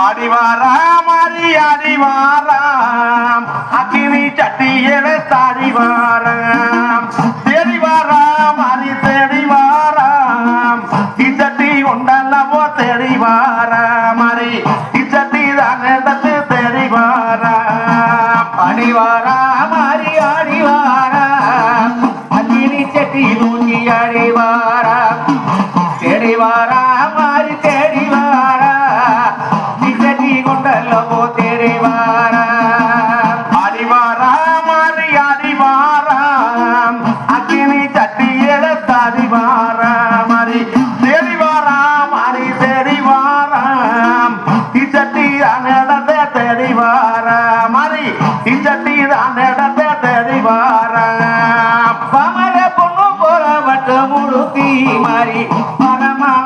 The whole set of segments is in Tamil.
அடிவாராம் அடி அடிவாராம் அக்கினி சட்டியில தாடிவாராம் தெரிவாராம் அடி தேடிவாராம். இச்சட்டி உண்டல்லவோ தேடிவாராம். அடி இச்சட்டி தான் எடுத்து அடிவாராம் அடி அடிவாராம் அக்கினி சட்டி தூங்கி அடிவாராம்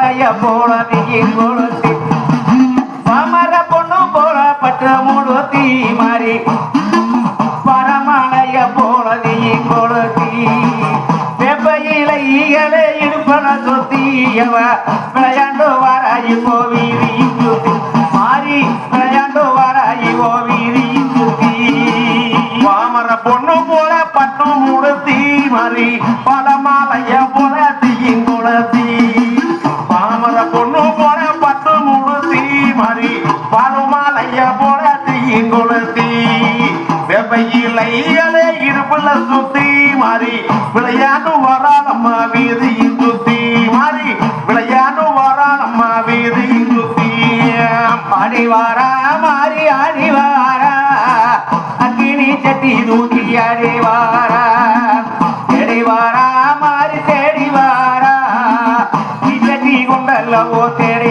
பரமலைய போல தீயின் கொளுத்தி. பமர பொண்ணு போல பற்ற முழுத்தி மாறி. பரமலைய போல தீயின் கொளுத்தி. வெப்பையில ஈகலே இடுப்பன சொத்தியவ விளையாண்டு வாராயி போவீதி சுத்தி மாறி விளையாண்டு வாராயி போவீதி சுத்தி வாமர பொண்ணு போல பட்டு முடுத்தி மறி. படமாலைய தீயின் வெப்பையிலை அலே இருப்புல சுத்தி மாறி விளையாண்டு வராளம்மா வீதியின் சுத்தி மாறி விளையாண்டு வராளம்மா வீதியின் சுத்தி. அடிவாரா மாறி அடிவாரா அக்கினி சட்டி தூக்கி அடிவாரா தேடிவாரா மாறி தேடிவாரா சட்டி கொண்டல்லவோ தேடி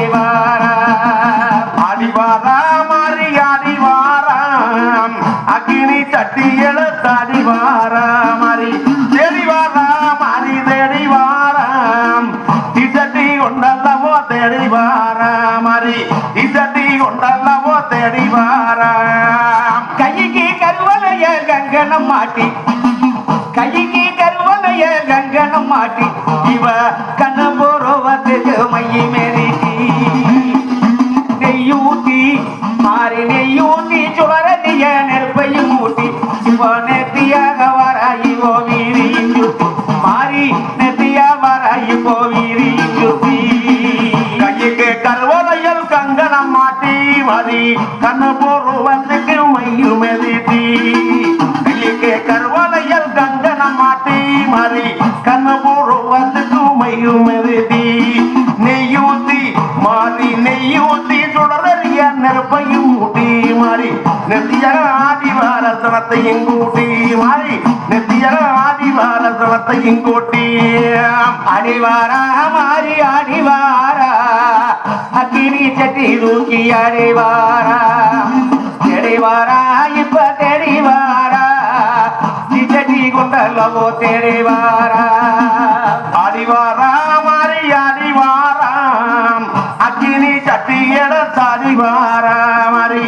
கொண்டல்லவோ தெளிவாராம் அடி இசட்டி கொண்டல்லவோ தெளிவாராம் கைக்கு கருவலைய கங்கணம் மாட்டி. கைக்கு கருவலைய கங்கணம் மாட்டி. இவ கண்ண போறவத்துக்கு மைய மேரிட்டி நெய்யூட்டி மாறி நெய்யூட்டி சுவரடிய நெருப்பையும் ஊட்டி. இவ நெத்தியாக வர இவோ மதி கண்ணு போருவத்துக்கு மையும் எதிர்த்தி கைக்கு கருவலையில் கங்கணம் மாட்டி மதி கண்ணு போருவத்துக்கு மையும் எதிர்த்தி நெய்யூத்தி மாறி நெய்யூத்தி சுடறிய நெருப்பையும் ஊட்டி மாறி நெத்தியக ஆடி வாரசனத்தையும் கூட்டி மாறி நெத்தியக ஆடி வாரசனத்தையும் அடிவாராம அக்கினி சட்டி தூக்கி அடிவாரா தெடிவாரா இப்ப தெரிவாரா? சட்டி கொண்டல்லவோ தெரிவாரா? அடிவாராம் அடி அறிவாராம் அக்கினி சட்டி எடுத்து அடிவாராம் அடி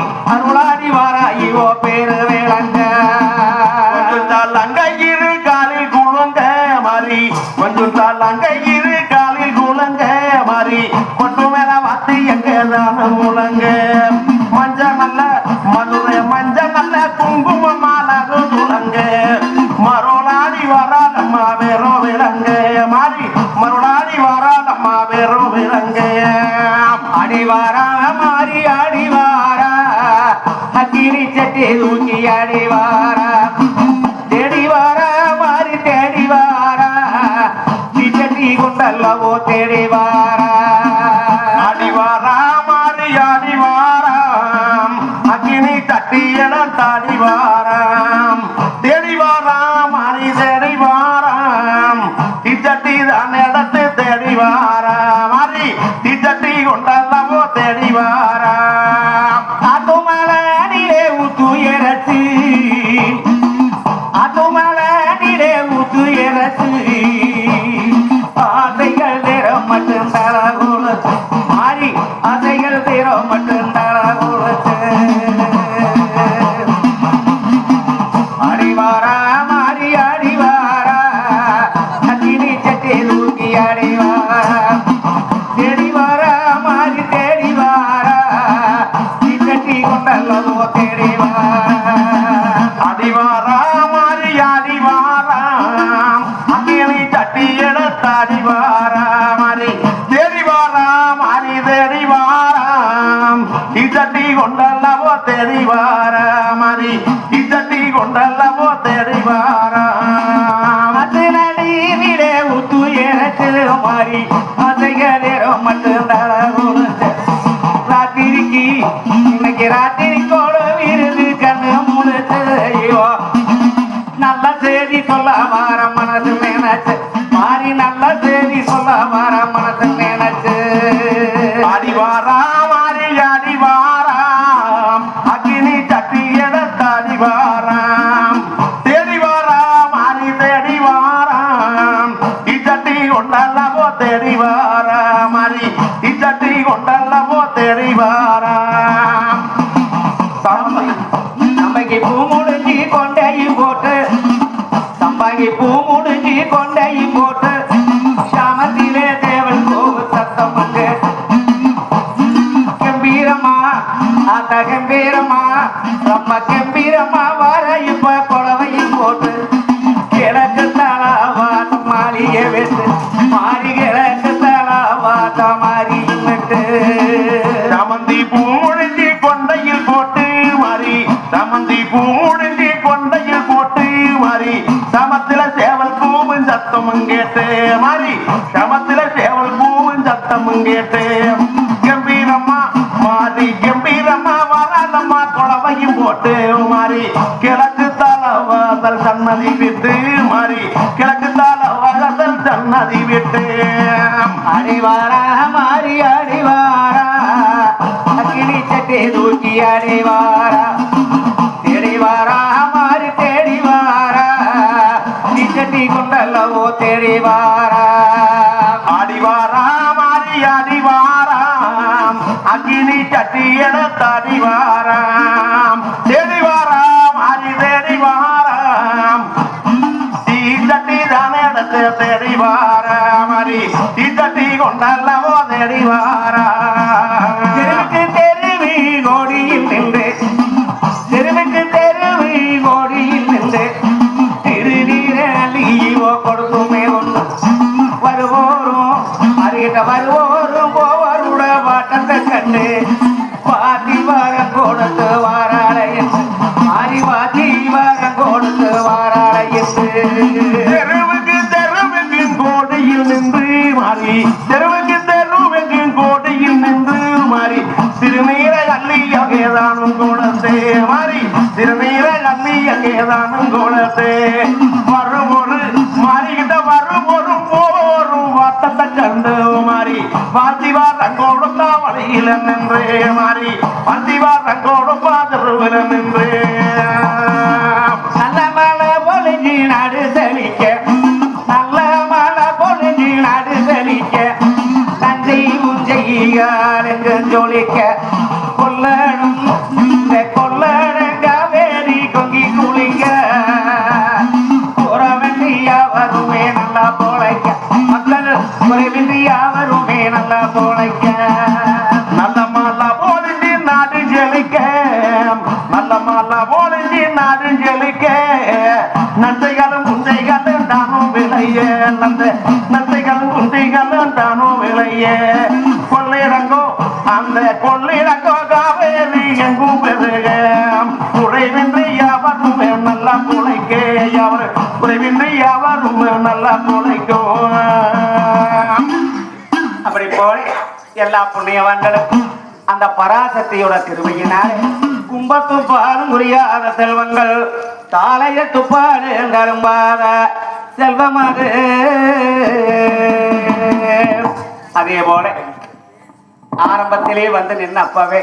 மாறி அருளாடி வராயுவோ பேரு விளங்க கொஞ்சம் தாளங்க இரு காலில் குழுங்க மாறி கொஞ்சம் தாளங்க இரு காலில் குழுங்க மாறி கொண்டு மேல வாத்து எங்க தான முழங்க. மஞ்ச நல்ல மதுரை மஞ்ச நல்ல குங்கும மாலகு துளங்க மரோலாடி வரா நம்ம வேறோ விளங்க அக்கினி சட்டி தூக்கி அடிவாரா தேடிவாரா? மாறி தேடிவாரா? நீ கொண்டல்லவோ தேடிவாரா? அடிவாராம் எடுத்த அடிவாரா மாறி தேடி வாரா மாறி கொண்டல்லவோ தேடி வாரா மாறி கொண்டல்லவோ தேடி வாராம் அது நடுவிலே ஊத்து மாறி மட்டும் முடிஞ்சு கொண்டையும் போட்டு சம்பாங்கி பூ முடிஞ்சு கொண்டையும் போட்டு சாமத்திலே தேவன் கோவு சத்தம் வந்து கம்பீரமா அந்த கம்பீரமா ரொம்ப கம்பீரமா வரையும் கேட்டு மாறி சமத்தில சேவல் பூவும் சத்தமும் கேட்டு கம்பீரம்மா மாறி கம்பீரம்மா வராதம்மா குழவையும் போட்டு மாறி. கிழக்கு தலவாசல் சன்னதி விட்டு மாறி. கிழக்கு தலவாசல் சன்னதி விட்டு. அடிவாரா மாறி அடிவாரா? அக்கினி சட்டை தூக்கி அடிவாரா? தெளிவாரா சட்டி கொண்டல்லவோ தேடிவாரா அடிவாராம் அடி அடிவாராம். அக்கினி சட்டி என தடிவாராம் தெரிவாராம் அடி தெரிவாராம் தீ சட்டி தானே எடுத்து தேடிவாராம் அடி தீ சட்டி கொண்டல்லவோ தேடிவாராம் அள்ளி அங்கேதானும் கோலத்தே வரும் ஒரு மாறிக்கிட்ட வரும் ஒரு போரும் வாட்டத்தை கண்டு மாறி வாத்திவா ரங்கோடு வழியில் நின்றே மாறி வாத்திவா போலிஞ்சி ஜெலிக்க நன்றைகளும் குந்தைகளும் தானும் விளைய. நந்த நன்றைகளும் குந்தைகளும் தானும் விளைய. கொள்ளிடங்கோ அந்த கொள்ளிடங்கோ காவேரி எங்கும் பெருக. குறைவின்றி யாவரும் நல்லா புழைக்க குறைவின்றி யாவரும் நல்லா புழைக்கும் அப்படி போல எல்லா புண்ணியவான்களுக்கும் அந்த பராசக்தியோட திருவையினாலே கும்பத்துப்பாடு முடியாத செல்வங்கள். தாளைய துப்பாடு கரும்பாத செல்வமது. அதே போல ஆரம்பத்திலே வந்து நின்ன அப்பவே